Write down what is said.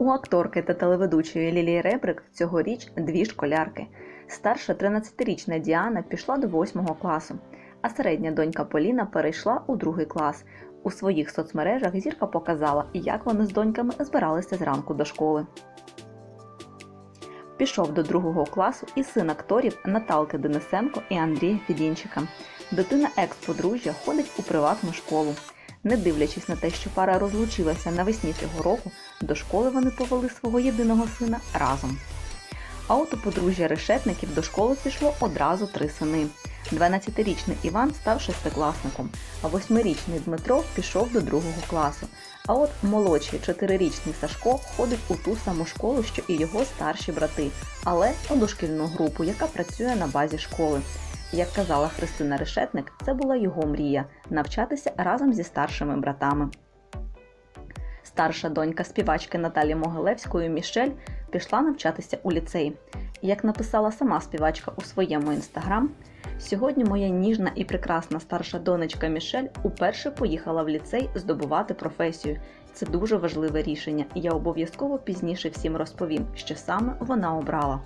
У акторки та телеведучої Лілії Ребрик цьогоріч дві школярки. Старша 13-річна Діана пішла до 8 класу, а середня донька Поліна перейшла у другий клас. У своїх соцмережах зірка показала, як вони з доньками збиралися зранку до школи. Пішов до другого класу і син акторів Наталки Денисенко і Андрія Фідінчика. Дитина екс-подружжя ходить у приватну школу. Не дивлячись на те, що пара розлучилася навесні цього року, до школи вони повели свого єдиного сина разом. А от у подружжя решетників до школи пішло одразу три сини. 12-річний Іван став шестикласником, а 8-річний Дмитро пішов до другого класу. А от молодший 4-річний Сашко ходить у ту саму школу, що і його старші брати, але у дошкільну групу, яка працює на базі школи. Як казала Христина Решетник, це була його мрія навчатися разом зі старшими братами. Старша донька співачки Наталі Могилевської Мішель пішла навчатися у ліцей. Як написала сама співачка у своєму інстаграм, сьогодні моя ніжна і прекрасна старша донечка Мішель уперше поїхала в ліцей здобувати професію. Це дуже важливе рішення, і я обов'язково пізніше всім розповім, що саме вона обрала.